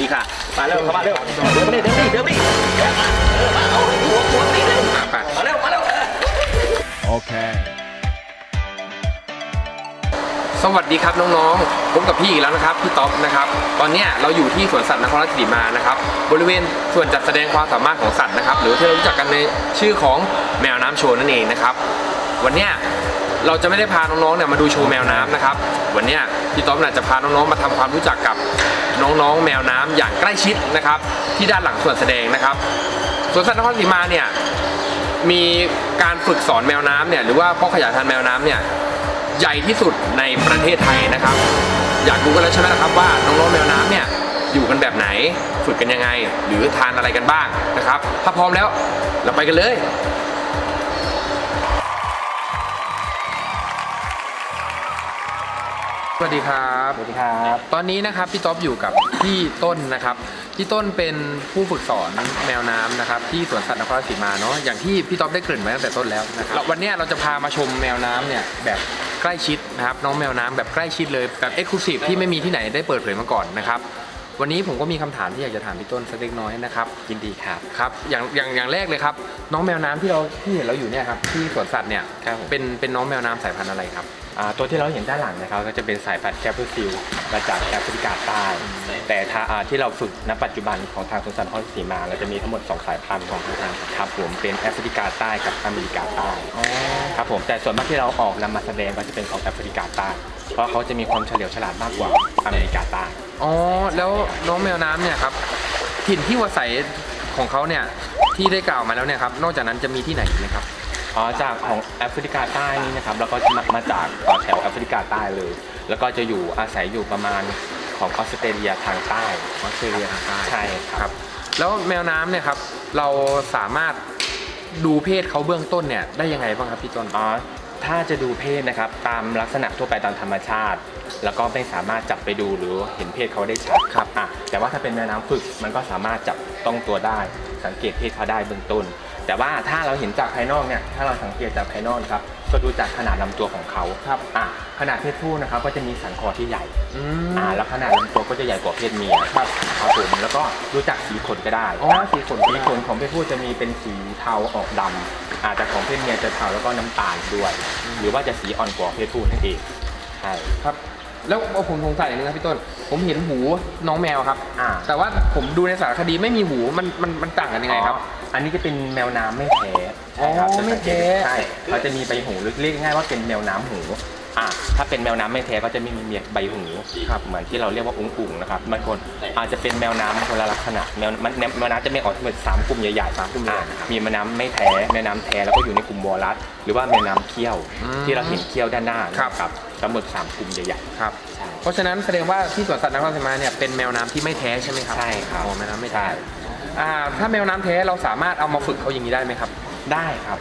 ดีค่ะมาเร็วเข้ามาเร็วเดินมาดิเดินมาดิเดินมาดิเดินมาเออมาเอาหัวหัวตีเร็วมาเร็วมาเร็ว Okay. สวัสดีครับน้องๆผมกับพี่อีกแล้วนะครับพี่ต๊อกนะครับ ตอนนี้เราอยู่ที่สวนสัตว์นครราชสีมานะครับ บริเวณส่วนจัดแสดงความสามารถของสัตว์นะครับ หรือที่เรารู้จักกันในชื่อของแมวน้ำโชว์นั่นเองนะครับ วันนี้ เราจะไม่ได้พาน้องๆเนี่ยมาดูโชว์แมวน้ำนะครับ วันนี้พี่ต๊อกเนี่ยจะพาน้องๆมาทำความรู้จักกับน้องๆแมวน้ำอย่างใกล้ชิดนะครับ ที่ด้านหลังส่วนแสดงนะครับสวนสัตว์นครสีมาเนี่ยมีการฝึกสอนแมวน้ำเนี่ยหรือว่าพ่อขยายพันธุ์แมวน้ำเนี่ยใหญ่ที่สุดในประเทศไทยนะครับ อยากรู้กันแล้วใช่ไหมครับว่าน้องๆแมวน้ำเนี่ยอยู่กันแบบไหนฝึกกันยังไง หรือทานอะไรกันบ้างนะครับ ถ้าพร้อมแล้วเราไปกันเลย สวัสดีครับ สวัสดีครับ ตอนนี้นะครับพี่ต๊อบอยู่กับพี่ต้นนะครับ พี่ต้นเป็นผู้ฝึกสอนแมวน้ำนะครับที่สวนสัตว์นครราชสีมาเนาะ อย่างที่พี่ต๊อบได้เกริ่นไว้ตั้งแต่ต้นแล้วนะครับ วันเนี้ยเราจะพามาชมแมวน้ำเนี่ยแบบใกล้ชิดนะครับน้องแมวน้ำแบบใกล้ชิดเลยแบบเอ็กซ์คลูซีฟที่ไม่มีที่ไหนได้เปิดเผยมาก่อนนะครับวันนี้ผมก็มีคำถามที่อยากจะถามพี่ต้นสักเล็กน้อยนะครับยินดีครับครับอย่างอย่างอย่างแรกเลยครับ น้องแมวน้ำที่เราที่เห็นเราอยู่เนี่ยครับที่สวนสัตว์เนี่ยครับผมเป็นเป็นน้องแมวน้ำสายพันธุ์อะไรครับอ่า ตัวที่เราเห็นด้านหลังนะครับก็จะเป็นสายพันธุ์แคปเปอร์ซิลมาจากแอฟริกาใต้ แต่ถ้าอ่าที่เราฝึกณปัจจุบันของทางสวนสัตว์นครศรีมาเราจะมีทั้งหมด 2 สายพันธุ์ของทางครับผมเป็นแอฟริกาใต้กับอเมริกาใต้ครับผมแต่ส่วนมากที่เราออกนำมาแสดงก็จะเป็นของแอฟริกาใต้เพราะเขาจะมีความเฉลียวฉลาดมากกว่าอเมริกาใต้อ๋อแล้วน้องแมวน้ำเนี่ยครับถิ่นที่วัวใสของเขาเนี่ยที่ได้กล่าวมาแล้วเนี่ยครับนอกจากนั้นจะมีที่ไหนอีกไหมครับ อ๋อจากของแอฟริกาใต้นี่นะครับแล้วก็มามาจากแถวแอฟริกาใต้เลย แล้วก็จะอยู่อาศัยอยู่ประมาณของออสเตรเลียทางใต้ออสเตรเลียทางใต้ใช่ครับ แล้วแมวน้ำเนี่ยครับเราสามารถดูเพศเขาเบื้องต้นเนี่ยได้ยังไงบ้างครับพี่ต้นอ๋อถ้าจะดูเพศนะครับตามลักษณะทั่วไปตามธรรมชาติ แล้วก็ไม่สามารถจับไปดูหรือเห็นเพศเขาได้ชัดครับอะแต่ว่าถ้าเป็นแมวน้ำฝึกมันก็สามารถจับต้องตัวได้ สังเกตเพศเขาได้เบื้องต้น แต่ว่าถ้าเราเห็นจากภายนอกเนี่ยถ้าเราสังเกตจากภายนอกครับก็ดูจากขนาดลำตัวของเขาครับอะขนาดเพศผู้นะครับก็จะมีสันคอที่ใหญ่อือ่ามแล้วขนาดลำตัวก็จะใหญ่กว่าเพศเมียครับครับผมแล้วก็ดูจากสีขนก็ได้อ๋อสีขนสีขนของเพศผู้จะมีเป็นสีเทาออกดำอาจจะของเพศเมียจะเทาแล้วก็น้ำตาลด้วย หรือว่าจะสีอ่อนกว่าเพศผู้นั่นเองใช่ครับแล้วผมสงสัยอย่างนึงครับพี่ต้น ผมเห็นหูน้องแมวครับอ่าแต่ว่าผมดูในสารคดีไม่มีหูมันมันมันต่างกันยังไงครับ อ๋ออันนี้จะเป็นแมวน้ำไม่แท้ใช่ครับอ๋อจะสังเกตไม่แท้ ใช่เขาจะมีใบหูหรือเรียกง่ายๆว่าเป็นแมวน้ำหูอะถ้าเป็นแมวน้ำไม่แท้ก็จะไม่มีเมียใบหูครับเหมือนที่เราเรียกว่าอุ้งอุ่งนะครับบางคนอาจจะเป็นแมวน้ำคนละลักษณะแมวมันแมวน้ำจะไม่ออกทั้งหมดสามกลุ่มใหญ่ๆสามกลุ่มใหญ่อะมีแมวน้ำไม่แท้แมวน้ำแท้แล้วก็อยู่ในกลุ่มวอลลัสหรือว่าแมวน้ำเขี้ยว อืมที่เราเห็นเขี้ยวด้านหน้าครับ นะครับทั้งหมดสามกลุ่มใหญ่ครับ ๆใช่ เพราะฉะนั้นแสดงว่าที่สวนสัตว์นครราชสีมาเนี่ยเป็นแมวน้ำที่ไม่แท้ใช่ไหมครับใช่ครับอ๋อแมวน้ำไม่แท้ใช่ อ่าถ้าแมวน้ำแท้เราสามารถเอามาฝึกเขาอย่างนี้ได้ไหมครับ ได้ครับ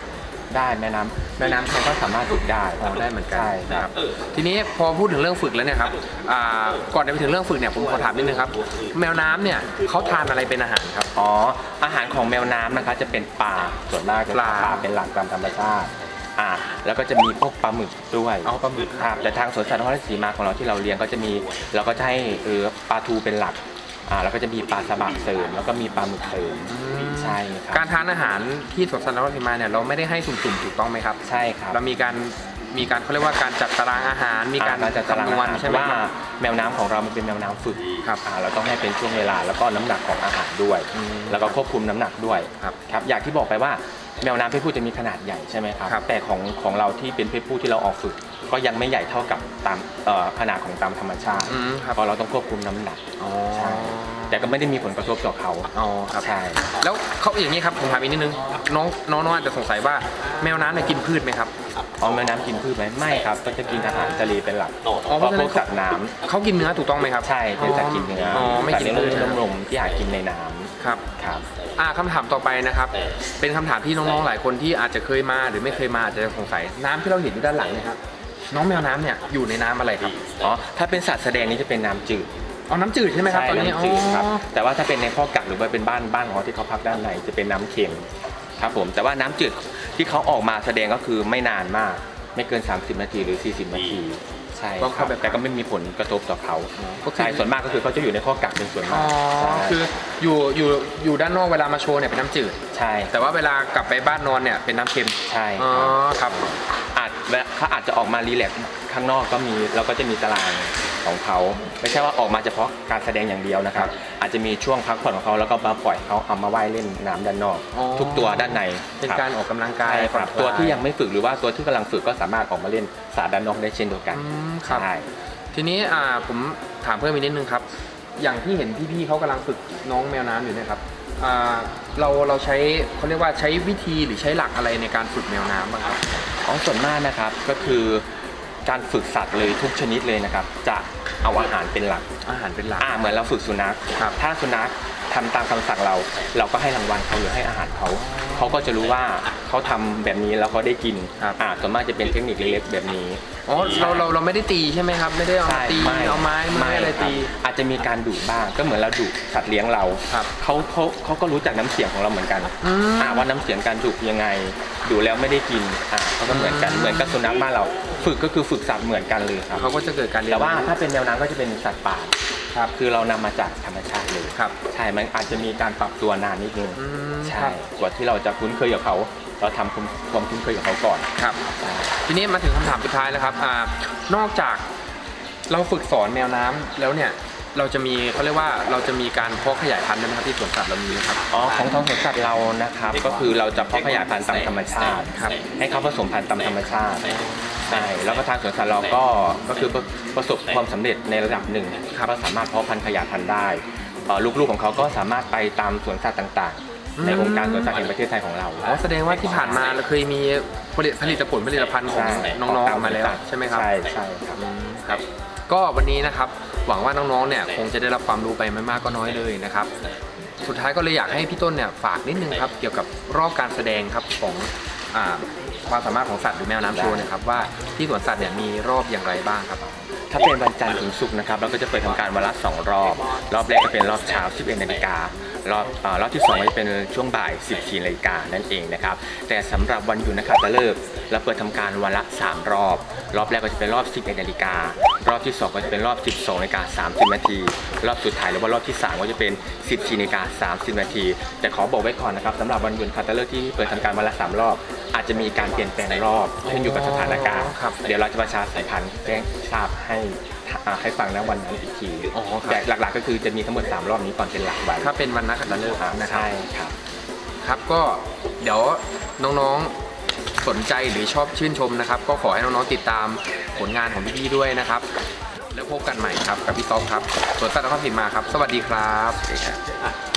ได้แม่น้ำแม่น้ำแท้ก็สามารถฝึกได้อ๋อได้เหมือนกันใช่นะคครัรับ บ ทีนี้พอพูดถึงเรื่องฝึกแล้วเนี่ยครับอ่าก่อนจะไปถึงเรื่องฝึกเนี่ยผมขอถามนิดนึงครับ แมวน้ำเนี่ยเขาทานอะไรเป็นอาหารครับ อ๋อ อาหารของแมวน้ำนะคะจะเป็นปลาส่วนมากจะปลา ปลาเป็นหลักตามธรรมชาติอ่าแล้วก็จะมีพวกปลาหมึกด้วยเอาปลาหมึก ครับแต่ทางสวนสัตว์นครราชสีมาของเราที่เราเลี้ยงก็จะมี เราก็จะให้เออปลาทูเป็นหลัก อ่าแล้วก็จะมีปลาสบะเสริมแล้วก็มีปลาหมึกเสริมใช่ครับการทานอาหารที่สวนสัตว์นครราชสีมาเนี่ยเราไม่ได้ให้สุ่มๆถูกต้องไหมครับ ใช่ครับ เรามีการมีการเขาเรียกว่าการจัดตารางอาหาร มีการอ่จัดตารางคำนวณอาหารใช่ไหมว่าครับแมวน้ำของเรามันเป็นแมวน้ำฝึกครับอ่าเราต้องให้เป็นช่วงเวลาแล้วก็น้ำหนักของอาหารด้วยอืมแล้วก็ควบคุมน้ำหนักด้วยครับครับ อย่างที่บอกไปว่า แมวน้ำเพศผู้จะมีขนาดใหญ่ใช่ไหมครับครับ แต่ของของเราที่เป็นเพศผู้ที่เราออกฝึก ก็ยังไม่ใหญ่เท่ากับตามเอ่อขนาดของตามธรรมชาติอืมครับเพราะเราต้องควบคุมน้ำหนักอ๋อใช่แต่ก็ไม่ได้มีผลกระทบต่อเขาอ๋อครับใช่แล้วเขาอย่างนี้ครับผมถามอีกนิดนึงน้องน้องน้องอาจจะสงสัยว่าแมวน้ำเนี่ยกินพืชไหมครับเอาแมวน้ำกินพืชไหมไม่ครับ ก็จะกินอาหารทะเลเป็นหลักอ๋อเพราะเพราะฉะพนั้วนกสัตว์น้ำเขากินเนื้อถูกต้องไหมครับใช่เป็นสัตว์กินเนื้ออ๋อไม่กินสัตว์พืเลี้ยชงลูกน้ำนมที่หากินในน้ ครับำครับ อ่าคำถามต่อไปนะครับ เป็นคำถามที่น้องๆหลายคนที่อาจจะเคยมาหรือไม่เคยมาอาจจะสงสัยน้ำที่เราเห็นอยู่ด้านหลังเนะครับน้องแมวน้ำเนี่ยอยู่ในน้ำอะไรครับอ๋อ ถ้าเป็นสัตว์แสดงนี่จะเป็นน้ำจืดเอาน้ำจืดใช่ไหมครับตอนนี้น้ำจืดครับ อ๋อ แต่ว่าถ้าเป็นในข้อกักหรือว่าเป็นบ้านบ้านของเขาที่เขาพักด้านในจะเป็นน้ำเค็มครับผม แต่ว่าน้ำจืดที่เขาออกมาแสดงก็คือไม่นานมาก ไม่เกิน 30 นาทีหรือ 40 นาที ใช่ก็คเข้ารับไปแต่ก็ไม่มีผลกระทบต่อเขาก็คือ ใช่ส่วนมากก็คือเขาจะอยู่ในข้อกักเป็นส่วนอ๋มาอกใช่คืออยู่อยู่อยู่ด้านนอกเวลามาโชว์เนี่ยเป็นน้ำจืด ใช่แต่ว่าเวลากลับไปบ้านนอนเนี่ยเป็นน้ำเค็มใช่ อ๋อครับ อาจเขาอาจจะออกมารีแลกซ์ข้างนอกก็มีเราก็จะมีตาราง ของเขา ไม่ใช่ว่าออกมาเฉพาะการแสดงอย่างเดียวนะครับ อาจจะมีช่วงพักผ่อนของเขาแล้วก็มาปล่อยเขาเอามาว่ายเล่นน้ำด้านนอก อ๋อ ทุกตัวด้านในเป็นคบการออกกำลังกายใช่ครับผ่อนคลาตัวที่ยังไม่ฝึกหรือว่าตัวที่กำลังฝึกก็สามารถออกมาเล่นสระด้านนอกได้เช่นเดียวกันอืมครับ ใช่ทีนี้อ่าผมถามเพิ่มอีกนิดนึงครับ อย่างที่เห็นพี่ๆเขากำลังฝึกน้องแมวน้ำอยู่เนะครับอ่าเราเราใช้เขาเรียกว่าใช้วิธีหรือใช้หลักอะไรในการฝึกแมวน้ำบ้างครับ ของส่วนมากนะครับก็คือ การฝึกสัตว์เลยทุกชนิดเลยนะครับ จะเอาอาหารเป็นหลัก อาหารเป็นหลัก อ่าเหมือนเราฝึกสุนัขครับถ้าสุนัขทำตามคำสั่งเรา เราก็ให้รางวัลเขาหรือให้อาหารเขาเขาก็จะรู้ว่าเขาทำแบบนี้แล้วเขาได้กินครับ อ่าส่วนมากจะเป็นเทคนิคเล็กๆแบบนี้ อ๋อเราเราเราไม่ได้ตีใช่ไหมครับ ไม่ได้เอามาตีเอาไม้ไม้อะไรคบตีอาจจะมีการดุบ้างก็เหมือนเราดุสัตว์เลี้ยงเราครับเขาเขาเขาก็รู้จักน้ำเสียงของเราเหมือนกันอืมอ่าว่าน้ำเสียงการดุยังไงดุแล้วไม่ได้กินอ่าเขาก็เหมือนกันอืม เหมือนกับสุนัขบ้านเรา ฝึกก็คือฝึกสัตว์เหมือนกันเลยครับเขาก็จะเกิดการเรียนแต่ว่ารู้ถ้าเป็นแนวน้ำก็จะเป็นสัตว์ป่าครับคือเรานำมาจากธรรมชาติเลยครับ ใช่มันอาจจะมีการปรับตัวนานนิดนึงอืมใช่ครับ กว่าที่เราจะคุ้นเคยกับเขา เราทำความความคุ้นเคยกับเขาก่อนครับ ใช่ทีนี้มาถึงคำถามสุดท้ายแล้วครับอ่านอกจากเราฝึกสอนแมวน้ำแล้วเนี่ย เราจะมีเขาเรียกว่าเราจะมีการเพาะขยายพันธุ์ด้วยไหมครับที่สวนสัตว์เรามีไหมครับ อ๋อของท้องสวนสัตว์เรานะครับ ก็คือเราจะเพาะขยายพันธุ์ตามธรรมชาติครับ ให้เขาผสมพันธุ์ตามธรรมชาติ ใช่แล้วก็ทางสวนสัตว์เราก็ก็คือประประสบความสำเร็จในระดับหนึ่งก็สามารถเพาะพันธุ์ขยายพันธุ์ได้เอ่อลูกๆของเขาก็สามารถไปตามสวนสัตว์ต่างๆ ในองค์การสวนสัตว์แห่งประเทศไทยของเราอ๋อแสดงว่าที่ผ่านมาเราเคยมีผลิตผลิตผลผลิตภัณฑ์ของใช่น้องๆออกมาแล้วใช่ไหมครับ ใช่ใช่ครับอืมครับก็วันนี้นะครับหวังว่าน้องๆเนี่ยคงจะได้รับความรู้ไปไม่มากก็น้อยเลยนะครับ สุดท้ายก็เลยอยากให้พี่ต้นเนี่ยฝากนิดนึงครับเกี่ยวกับรอบการแสดงครับของอ่า ความสามารถของสัตว์หรือแมวน้ำโชว์นะครับว่าที่สวนสัตว์เนี่ยมีรอบอย่างไรบ้างครับ ถ้าเป็นวันจันทร์ถึงศุกร์นะครับเราก็จะเปิดทำการวันละ2รอบ รอบแรกจะเป็นรอบเช้า 11นาฬิกา รอบเอ่อรอบที่2ก็จะเป็นช่วงบ่าย 14นาฬิกานั่นเองนะครับ แต่สำหรับวันหยุดนะครับจะเลิกเราเปิดทำการวันละ 3 รอบ รอบแรกก็จะเป็นรอบ 11นาฬิการอบที่ 2 ก็จะเป็นรอบ 12นาฬิกา30 นาที รอบสุดท้ายหรือว่ารอบที่ 3 ก็จะเป็น 14นาฬิกา30 นาที แต่ขอบอกไว้ก่อนนะครับสำหรับวันหยุดคาตาเลิกที่เปิดทำการวันละ 3 รอบ อาจจะมีการเปลี่ยนแปลงรอบขึ้นอยู่กับสถานการณ์ครับเดี๋ยวเราจะประชาสัมพันธ์แจ้งทราบให้อ่า ให้ฟังนะวันนั้นอีกทีอ๋อครับ แต่หลักๆก็คือจะมีทั้งหมด 3 รอบนี้ก่อนเป็นหลักวันถ้าเป็นวันนักขัตฤกษ์อ่านะครับใช่ครับ ครับก็เดี๋ยวน้องๆสนใจหรือชอบชื่นชมนะครับ ก็ขอให้น้องๆติดตามผลงานของพี่ๆด้วยนะครับ แล้วพบกันใหม่ครับกับพี่ต๊อกครับสวนสัตว์นครศรีมาครับ สวัสดีครับ